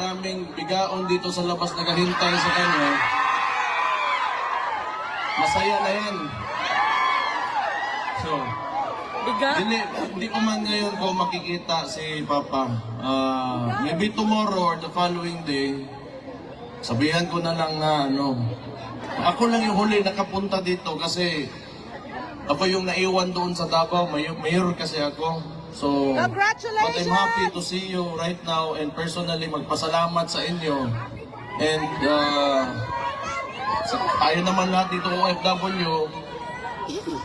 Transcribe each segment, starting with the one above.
maraming bigaon dito sa labas nakahintay sa kanya, masaya na yan. So, Biga? hindi, hindi ko man ngayon ko makikita si Papa. Ah, maybe tomorrow or the following day, sabihan ko na lang na ano, ako lang yung huli nakapunta dito kasi ako yung naiwan doon sa Davao, mayor, mayor kasi ako. So, but I'm Congratulations! happy to see you right now and personally magpasalamat sa inyo. And uh, sa- tayo naman lahat dito OFW,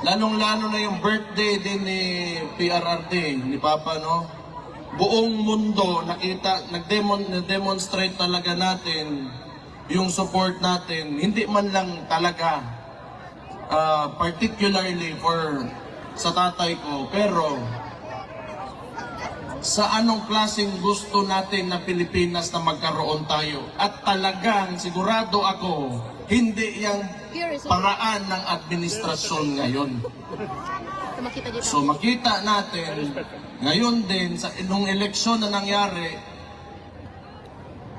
lalong-lalo na yung birthday din ni PRRD, ni Papa, no? Buong mundo nakita, nagdemon, demonstrate talaga natin yung support natin. Hindi man lang talaga uh, particularly for sa tatay ko, pero sa anong klaseng gusto natin na Pilipinas na magkaroon tayo. At talagang sigurado ako, hindi yung paraan ng administrasyon ngayon. So makita natin, ngayon din, sa nung eleksyon na nangyari,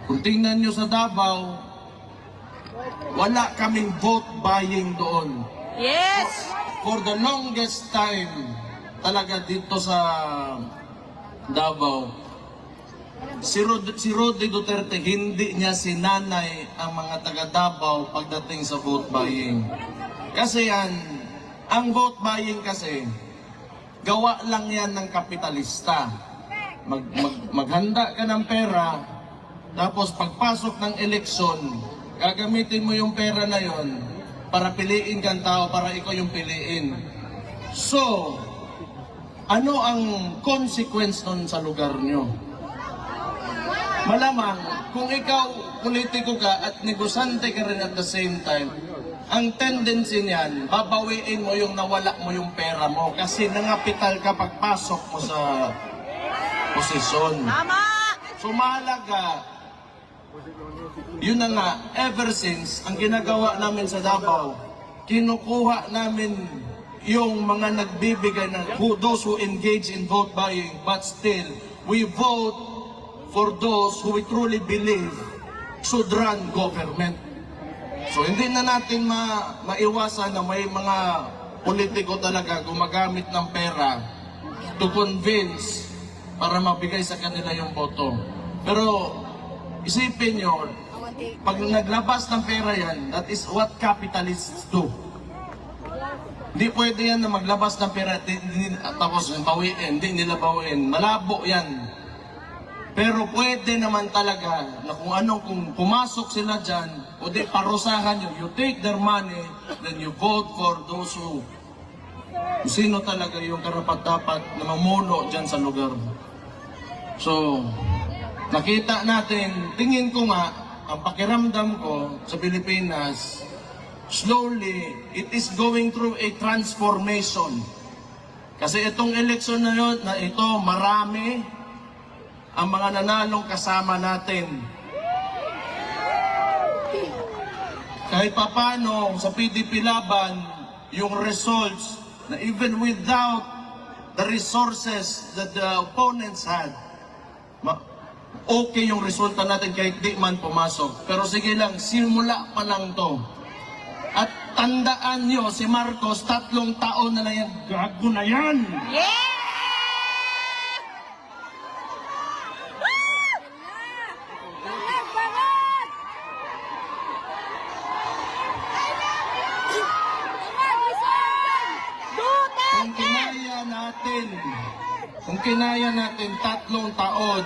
kung tingnan nyo sa Davao, wala kaming vote buying doon Yes! for the longest time talaga dito sa Davao. Si, Rod, si Rodney Duterte hindi niya sinanay ang mga taga Davao pagdating sa vote buying. Kasi yan ang vote buying kasi gawa lang yan ng kapitalista. Mag, mag, maghanda ka ng pera tapos pagpasok ng eleksyon gagamitin mo yung pera na yon para piliin kang tao para ikaw yung piliin. So ano ang consequence nun sa lugar nyo? Malamang, kung ikaw politiko ka at negosante ka rin at the same time, ang tendency niyan, babawiin mo yung nawala mo yung pera mo kasi nangapital ka pagpasok mo sa posisyon. Tama! So mahalaga, yun na nga, ever since, ang ginagawa namin sa Davao, kinukuha namin yung mga nagbibigay na who, those who engage in vote buying, but still, we vote for those who we truly believe should run government. So hindi na natin ma maiwasan na may mga politiko talaga gumagamit ng pera to convince para mabigay sa kanila yung boto. Pero isipin nyo, pag naglabas ng pera yan, that is what capitalists do. Hindi pwede yan na maglabas ng pera di, tapos bawiin, hindi nila bawiin. Malabo yan. Pero pwede naman talaga na kung anong kung pumasok sila dyan, o di parusahan nyo, you take their money, then you vote for those who sino talaga yung karapat-dapat na mamuno dyan sa lugar. So, nakita natin, tingin ko nga, ang pakiramdam ko sa Pilipinas, slowly, it is going through a transformation. Kasi itong eleksyon na yun, na ito, marami ang mga nanalong kasama natin. Kahit papano sa PDP laban, yung results na even without the resources that the opponents had, okay yung resulta natin kahit di man pumasok. Pero sige lang, simula pa lang to. At tandaan nyo, si Marcos, tatlong taon na lang yan, gago na yan! Yeah! Kung kinaya natin, kung kinaya natin tatlong taon,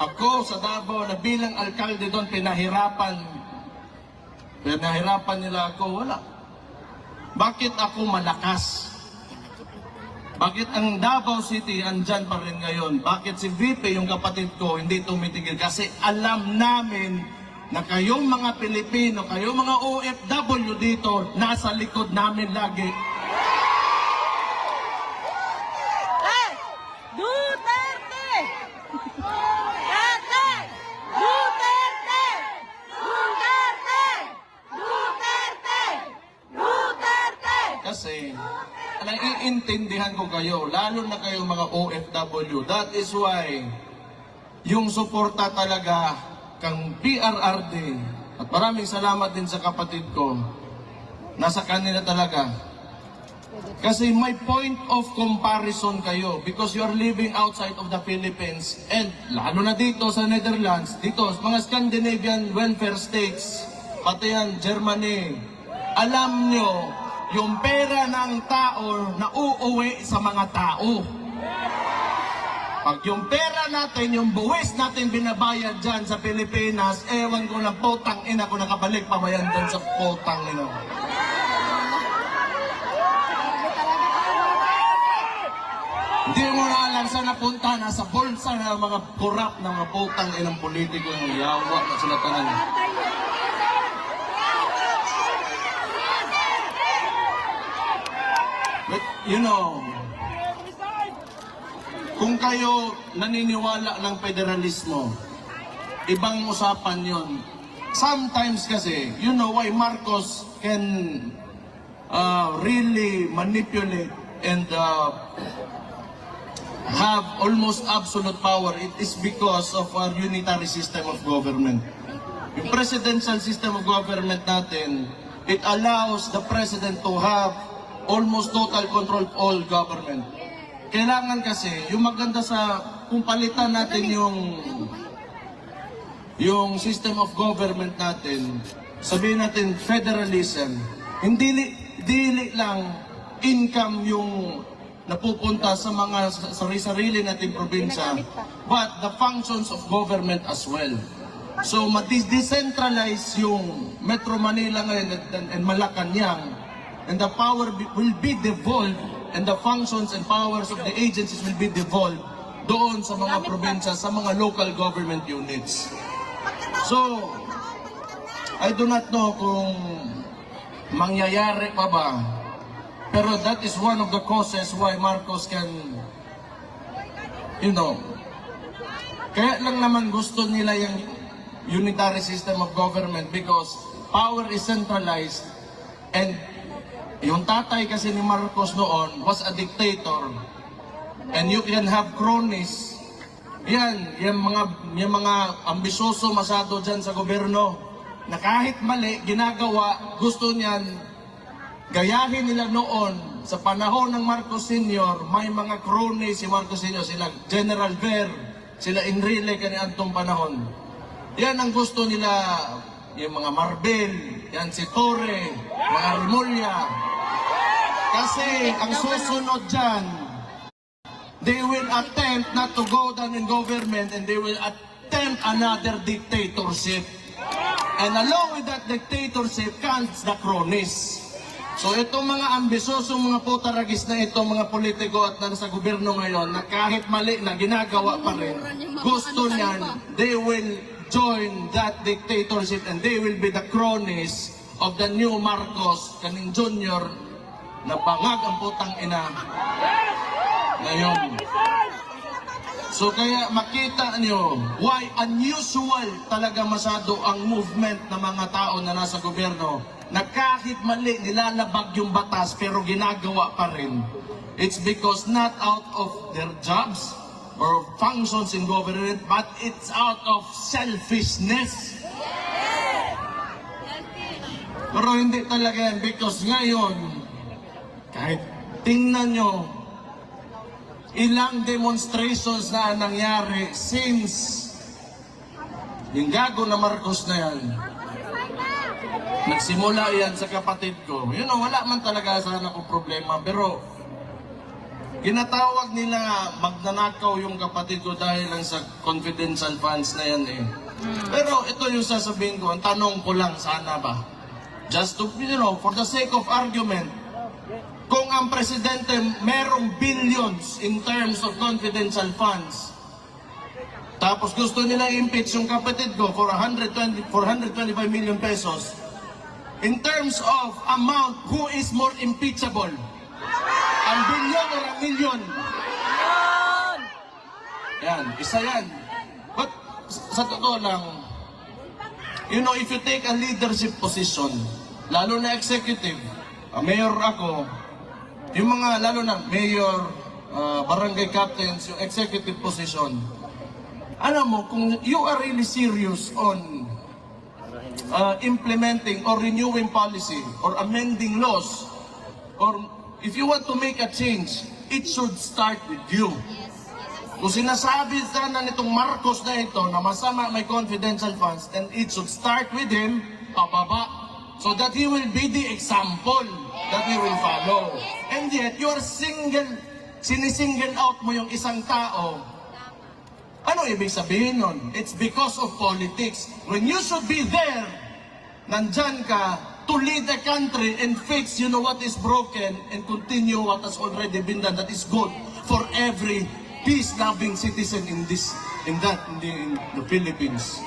ako sa Davao na bilang alkalde doon, pinahirapan, pinahirapan nila ako, wala. Bakit ako malakas? Bakit ang Davao City andyan pa rin ngayon? Bakit si VP, yung kapatid ko, hindi tumitigil? Kasi alam namin na kayong mga Pilipino, kayong mga OFW dito, nasa likod namin lagi. Hey! Duterte! Duterte! Duterte! Duterte! Duterte! Duterte! Kasi, naiintindihan ko kayo, lalo na kayong mga OFW. That is why, yung suporta talaga kang PRRD at maraming salamat din sa kapatid ko. Nasa kanila talaga. Kasi may point of comparison kayo because you are living outside of the Philippines and lalo na dito sa Netherlands, dito sa mga Scandinavian welfare states, pati yan Germany, alam nyo yung pera ng tao na uuwi sa mga tao. Pag yung pera natin, yung buwis natin binabayad dyan sa Pilipinas, ewan ko na potang ina ko nakabalik pa ba yan dyan sa potang ina. Hindi mo na alam saan napunta, nasa bulsa ng mga kurap ng mga potang inang politiko ng yawa na sila tanan. You know, kung kayo naniniwala ng federalismo, ibang usapan yon. Sometimes kasi, you know why Marcos can uh, really manipulate and uh, have almost absolute power. It is because of our unitary system of government. Yung presidential system of government natin, it allows the president to have almost total control of all government. Kailangan kasi, yung maganda sa, kung palitan natin yung yung system of government natin, sabihin natin federalism, hindi li, dili lang income yung napupunta sa mga sarili-sarili nating probinsya, but the functions of government as well. So, ma-decentralize yung Metro Manila ngayon and, and, and Malacanang, and the power be- will be devolved, and the functions and powers of the agencies will be devolved doon sa mga probinsya, sa mga local government units. So, I do not know kung mangyayari pa ba. Pero that is one of the causes why Marcos can, you know, kaya lang naman gusto nila yung unitary system of government because power is centralized and yung tatay kasi ni Marcos noon was a dictator and you can have cronies yan, yung mga, yung mga ambisyoso masyado dyan sa gobyerno na kahit mali, ginagawa, gusto niyan, gayahin nila noon sa panahon ng Marcos Sr., may mga cronies si Marcos Sr., sila General Ver, sila Enrile kani antong panahon. Yan ang gusto nila, yung mga Marbel, yan si Torre, mga Rimulya. Kasi ang susunod dyan, they will attempt not to go down in government and they will attempt another dictatorship. And along with that dictatorship comes the cronies. So itong mga ambisyoso mga putaragis na ito, mga politiko at nasa gobyerno ngayon, na kahit mali na ginagawa pa rin, gusto niyan, they will join that dictatorship and they will be the cronies of the new Marcos, kaning Junior, na bangag ang putang ina ngayon. So kaya makita niyo why unusual talaga masyado ang movement ng mga tao na nasa gobyerno na kahit mali nilalabag yung batas pero ginagawa pa rin. It's because not out of their jobs or functions in government but it's out of selfishness. Pero hindi talaga yan because ngayon kahit tingnan nyo ilang demonstrations na nangyari since yung gago na Marcos na yan. Nagsimula yan sa kapatid ko. You know, wala man talaga sana ko problema. Pero, ginatawag nila magnanakaw yung kapatid ko dahil lang sa confidential funds na yan eh. Pero ito yung sasabihin ko, ang tanong ko lang sana ba? Just to, you know, for the sake of argument, kung ang presidente merong billions in terms of confidential funds, tapos gusto nila impeach yung kapatid ko for 120, 425 million pesos, in terms of amount, who is more impeachable? Ang billion or ang million? Yan, isa yan. But sa totoo lang, you know, if you take a leadership position, lalo na executive, uh, mayor ako, yung mga, lalo na mayor, uh, barangay captains, yung executive position, alam mo, kung you are really serious on uh, implementing or renewing policy or amending laws, or if you want to make a change, it should start with you. Kung sinasabi sana nitong Marcos na ito na masama may confidential funds, then it should start with him, pababa, so that he will be the example that we will follow. And yet, you are single, sinisingle out mo yung isang tao ano ibig sabihin nun? It's because of politics. When you should be there, nandyan ka to lead the country and fix, you know, what is broken and continue what has already been done that is good for every peace-loving citizen in this, in that, in the, in the Philippines.